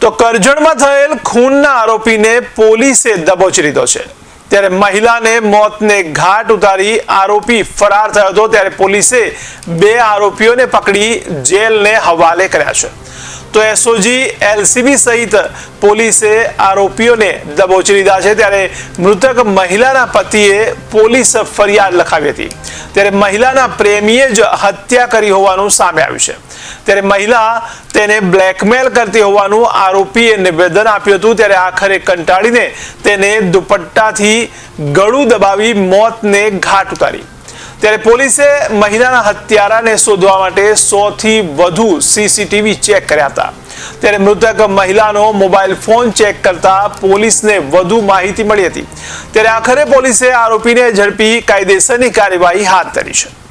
તો કરજણમાં થયેલ ખૂનના આરોપીને પોલીસે દબોચી લીધો છે. ત્યારે મહિલાને મોતને ઘાટ ઉતારી આરોપી ફરાર થયો હતો. ત્યારે પોલીસે બે આરોપીઓને પકડી જેલને હવાલે કર્યા છે. તો એસઓજી, એલસીબી સહિત પોલીસે આરોપીઓને દબોચી લીધા છે. ત્યારે મૃતક મહિલાના પતિએ પોલીસ ફરિયાદ લખાવી હતી. ત્યારે મહિલાના પ્રેમીએ જ હત્યા કરી હોવાનું સામે આવ્યું છે. ત્યારે મહિલા તેને બ્લેકમેલ કરતી હોવાનું આરોપીએ નિવેદન આપ્યું હતું. ત્યારે આખરે કંટાળીને તેને દુપટ્ટાથી ગળું દબાવી મોતને ઘાટ ઉતારી. ત્યારે પોલીસે મહિલાના હત્યારાને શોધવા માટે સો થી વધુ સીસીટીવી ચેક કર્યા હતા. ત્યારે મૃતક મહિલાનો મોબાઈલ ફોન ચેક કરતા પોલીસને વધુ માહિતી મળી હતી. ત્યારે આખરે પોલીસે આરોપીને ઝડપી કાયદેસરની કાર્યવાહી હાથ ધરી છે.